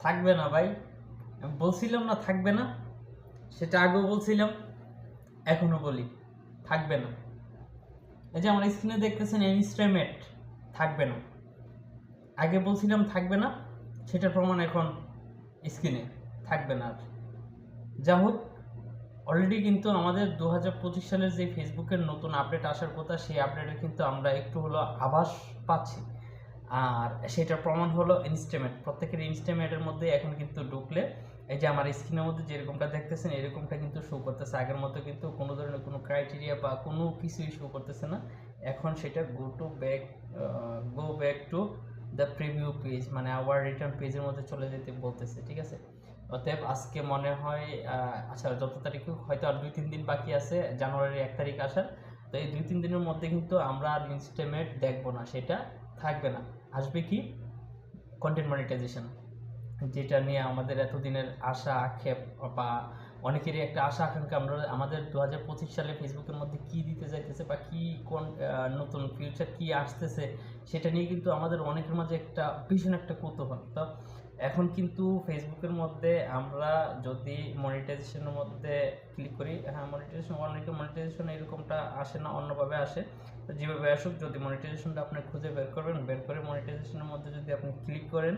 থাকবে না ভাই। বলছিলাম না থাকবে না, সেটা আগেও বলছিলাম এখনও বলি, থাকবে না। এই যে আমার স্ক্রিনে দেখতেছেন ইনস্ট্রামেট থাকবে না। আগে বলছিলাম থাকবে না, সেটার প্রমাণ এখন স্ক্রিনে থাকবে না আর। যা হোক অলরেডি কিন্তু আমাদের দু হাজার পঁচিশ সালের যে ফেসবুকের নতুন আপডেট আসার কথা, সেই আপডেটে কিন্তু আমরা একটু হলো আভাস পাচ্ছি। আর সেটার প্রমাণ হলো ইনস্টামেট প্রত্যেকের ইনস্টামেটের মধ্যে এখন কিন্তু ঢুকলে এই যে আমার স্ক্রিনের মধ্যে যেরকমটা দেখতেছেন, এরকমটা কিন্তু শো করতেছে। আগের মতো কিন্তু কোনো ধরনের কোনো ক্রাইটেরিয়া বা কোনো কিছুই শো করতেছে না। এখন সেটা go to back go back to the preview page মানে আওয়ার রিটার্ন পেজের মধ্যে চলে যেতে বলতেছে, ঠিক আছে? অতএব আজকে মনে হয় আচ্ছা যত তারিখ হয়তো আর দুই, তিন দিন বাকি আছে, জানুয়ারির এক তারিখ আসার। তো এই দুই, তিন দিনের মধ্যে কিন্তু আমরা আর ইনস্টামেট দেখব না, সেটা থাকবে না। আসবে কি? কন্টেন্ট মনিটাইজেশন যেটা নিয়ে আমাদের এতদিনের আশা, আক্ষেপ বা অনেকেরই একটা আশা, আকাঙ্ক্ষা, আমরা আমাদের দু হাজার পঁচিশ সালে ফেসবুকের মধ্যে কি দিতে যাইতেছে বা কি কোন নতুন ফিউচার কি আসতেছে, সেটা নিয়ে কিন্তু আমাদের অনেকের মাঝে একটা, ভীষণ একটা কৌতূহল। তো এখন কিন্তু ফেসবুকের মধ্যে আমরা যদি মনিটাইজেশনের মধ্যে ক্লিক করি হ্যাঁ মনিটাইজেশন অনেকে মনিটাইজেশন এরকমটা আসে না, অন্যভাবে আসে। তো যেভাবে আসুক, যদি মনিটাইজেশনটা আপনি খুঁজে বের করবেন, বের করে মনিটাইজেশনের মধ্যে যদি আপনি ক্লিক করেন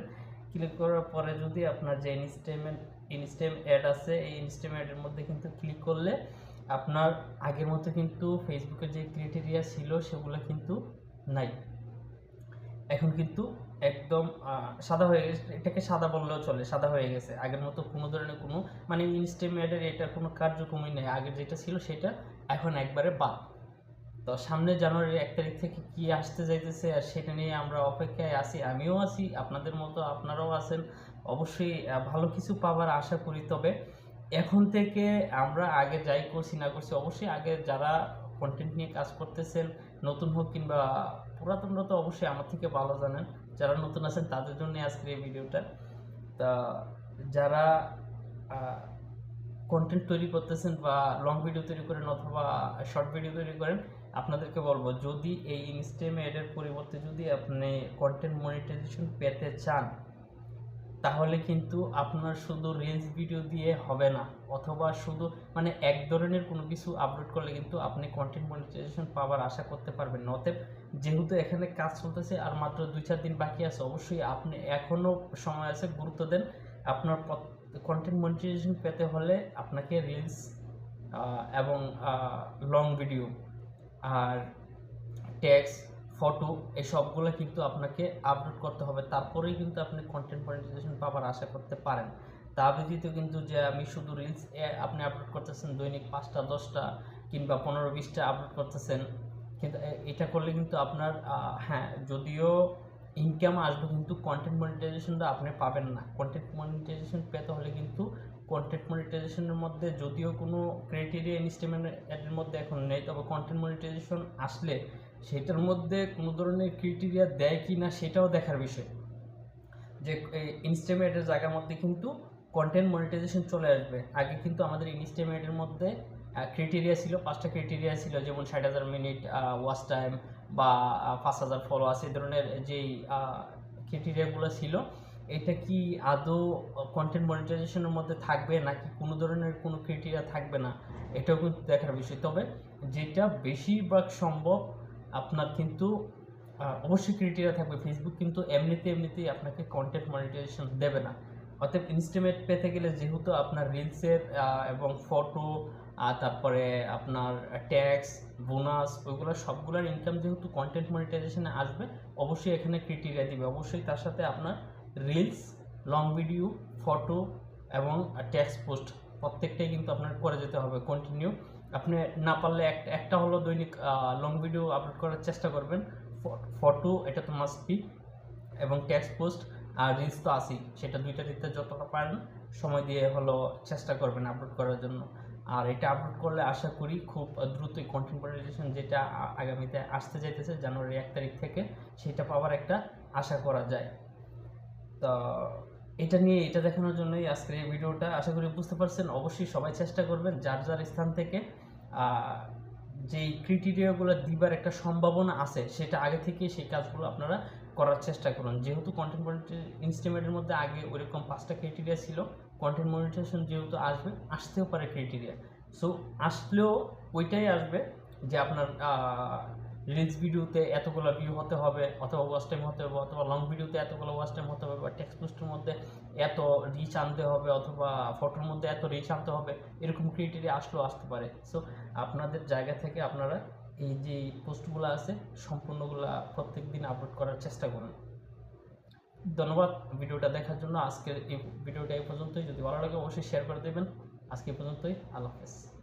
ক্লিক করার পরে যদি আপনার যে ইনস্টেমেন্ট ইনস্টেম অ্যাড আছে, এই ইনস্টেম অ্যাডের মধ্যে কিন্তু ক্লিক করলে আপনার আগের মতো কিন্তু ফেসবুকের যে ক্রাইটেরিয়া ছিল সেগুলো কিন্তু নাই। এখন কিন্তু একদম সাদা হয়ে গেছে, এটাকে সাদা বললেও চলে, সাদা হয়ে গেছে। আগের মতো কোনো ধরনের কোনো মানে ইনস্টেম অ্যাডের এটা কোনো কার্যক্রমই নেই। আগের যেটা ছিল সেটা এখন একবারে বাদ। তো সামনে জানুয়ারির এক তারিখ থেকে কি আসতে যাইতেছে আর সেটা নিয়ে আমরা অপেক্ষায় আছি, আমিও আছি, আপনাদের মতো আপনারাও আছেন, অবশ্যই ভালো কিছু পাবার আশা করি। তবে এখন থেকে আমরা আগে যাই করছি না করছি, অবশ্যই আগে যারা কন্টেন্ট নিয়ে কাজ করতেছেন, নতুন হোক কিংবা পুরাতনরা তো অবশ্যই আমার থেকে ভালো জানেন, যারা নতুন আছেন তাদের জন্য আজকের এই ভিডিওটা। তা যারা কন্টেন্ট তৈরি করতেছেন বা লং ভিডিও তৈরি করেন অথবা শর্ট ভিডিও তৈরি করেন আপনাদেরকে বলব, যদি এই ইনস্টেম এডের পরিবর্তে যদি আপনি কন্টেন্ট মনিটাইজেশন পেতে চান, তাহলে কিন্তু আপনার শুধু রিলস ভিডিও দিয়ে হবে না, অথবা শুধু মানে এক ধরনের কোনো কিছু আপলোড করলে কিন্তু আপনি কন্টেন্ট মনিটাইজেশন পাওয়ার আশা করতে পারবেন না। অতএব যেহেতু এখানে কাজ চলতেছে আর মাত্র দুই চার দিন বাকি আছে, অবশ্যই আপনি এখনও সময় আছে, গুরুত্ব দেন। আপনার কন্টেন্ট মনিটাইজেশন পেতে হলে আপনাকে রিলস এবং লং ভিডিও আর ট্যাক্স ফটো এই সবগুলো কিন্তু আপনাকে আপলোড করতে হবে। তারপরেই কিন্তু আপনি কন্টেন্ট মনিটাইজেশন পাবার আশা করতে পারেন। তা ব্যতীত কিন্তু যে আমি শুধু রিলস আপনি আপলোড করতেছেন, দৈনিক পাঁচটা, দশটা কিংবা পনেরো, বিশটা আপলোড করতেছেন, কিন্তু এটা করলে কিন্তু আপনার হ্যাঁ যদিও ইনকাম আসবে, কিন্তু কন্টেন্ট মনিটাইজেশনটা আপনি পাবেন না। কন্টেন্ট মনিটাইজেশন পেতে হলে কিন্তু কন্টেন্ট মনিটাইজেশনের মধ্যে যদিও কোনো ক্রাইটেরিয়া ইনস্ট্রুমেন্টের মধ্যে এখন নেই, তবে কন্টেন্ট মনিটাইজেশন আসলে সেটার মধ্যে কোনো ধরনের ক্রাইটেরিয়া দেয় কি না সেটাও দেখার বিষয়। যে ইনস্টামেটের জায়গার মধ্যে কিন্তু কন্টেন্ট মনিটাইজেশন চলে আসবে। আগে কিন্তু আমাদের ইনস্টামেটের মধ্যে ক্রাইটেরিয়া ছিল, পাঁচটা ক্রাইটেরিয়া ছিল, যেমন ষাট হাজার মিনিট ওয়াচ টাইম বা পাঁচ হাজার ফলোয়ার্স এই ধরনের যেই ক্রাইটেরিয়াগুলো ছিল এটা কি আদৌ কন্টেন্ট মনিটাইজেশনের মধ্যে থাকবে নাকি কোনো ধরনের কোনো ক্রাইটেরিয়া থাকবে না? এটাও কিন্তু দেখার বিষয়। তবে যেটা বেশিরভাগ সম্ভব, আপনার কিন্তু অবশ্যই ক্রাইটেরিয়া থাকবে। ফেসবুক কিন্তু এমনিতে এমনিতেই আপনাকে কন্টেন্ট মনিটাইজেশন দেবে না। অতএব ইনস্টিমেট পেতে গেলে যেহেতু আপনার রিলসের এবং ফটো তারপরে আপনার ট্যাক্স বোনাস ওইগুলো সবগুলোর ইনকাম যেহেতু কন্টেন্ট মনিটাইজেশনে আসবে, অবশ্যই এখানে ক্রাইটেরিয়া দিবে। অবশ্যই তার সাথে আপনার রিলস লং ভিডিও ফটো এবং ট্যাক্স পোস্ট প্রত্যেকটাই কিন্তু আপনার করে যেতে হবে কন্টিনিউ আপনি না পারলে একটা একটা হলো দৈনিক লং ভিডিও আপলোড করার চেষ্টা করবেন। ফটো এটা তো মাস্ট বি এবং টেক্সট পোস্ট আর রিলস তো আসি সেটা দুইটা দিতে যতটা পারেন সময় দিয়ে হলো চেষ্টা করবেন আপলোড করার জন্য। আর এটা আপলোড করলে আশা করি খুব দ্রুতই কন্টেন্ট মনিটাইজেশন যেটা আগামীতে আসতে যাইতেছে জানুয়ারি এক তারিখ থেকে, সেটা পাওয়ার একটা আশা করা যায়। তো এটা নিয়ে, এটা দেখানোর জন্যই আজকের এই ভিডিওটা। আশা করি বুঝতে পারছেন। অবশ্যই সবাই চেষ্টা করবেন যার যার স্থান থেকে যেই ক্রিটেরিয়াগুলো দিবার একটা সম্ভাবনা আছে, সেটা আগে থেকে সেই কাজগুলো আপনারা করার চেষ্টা করুন। যেহেতু কন্টেন্ট ইনস্টিমেটের মধ্যে আগে ওইরকম পাঁচটা ক্রাইটেরিয়া ছিল কন্টেন্ট মনিটাইজেশন যেহেতু আসবে, আসতেও পারে ক্রাইটেরিয়া সো আসলেও ওইটাই আসবে যে আপনার রিলস ভিডিওতে এতগুলো ভিউ হতে হবে, অথবা ওয়াচ টাইম হতে হবে, অথবা লং ভিডিওতে এতগুলো ওয়াচ টাইম হতে হবে, বা টেক্সট পোস্টের মধ্যে এত রিচ আনতে হবে, অথবা ফটোর মধ্যে এত রিচ আনতে হবে, এরকম ক্রাইটেরিয়া আসলেও আসতে পারে। সো আপনাদের জায়গা থেকে আপনারা এই যে পোস্টগুলো আছে, সম্পূর্ণগুলা প্রত্যেক দিন আপলোড করার চেষ্টা করুন। ধন্যবাদ ভিডিওটা দেখার জন্য। আজকের এই ভিডিওটা এই পর্যন্তই। যদি ভালো লাগে অবশ্যই শেয়ার করে দেবেন। আজকে পর্যন্তই। আল্লাহ হাফেজ।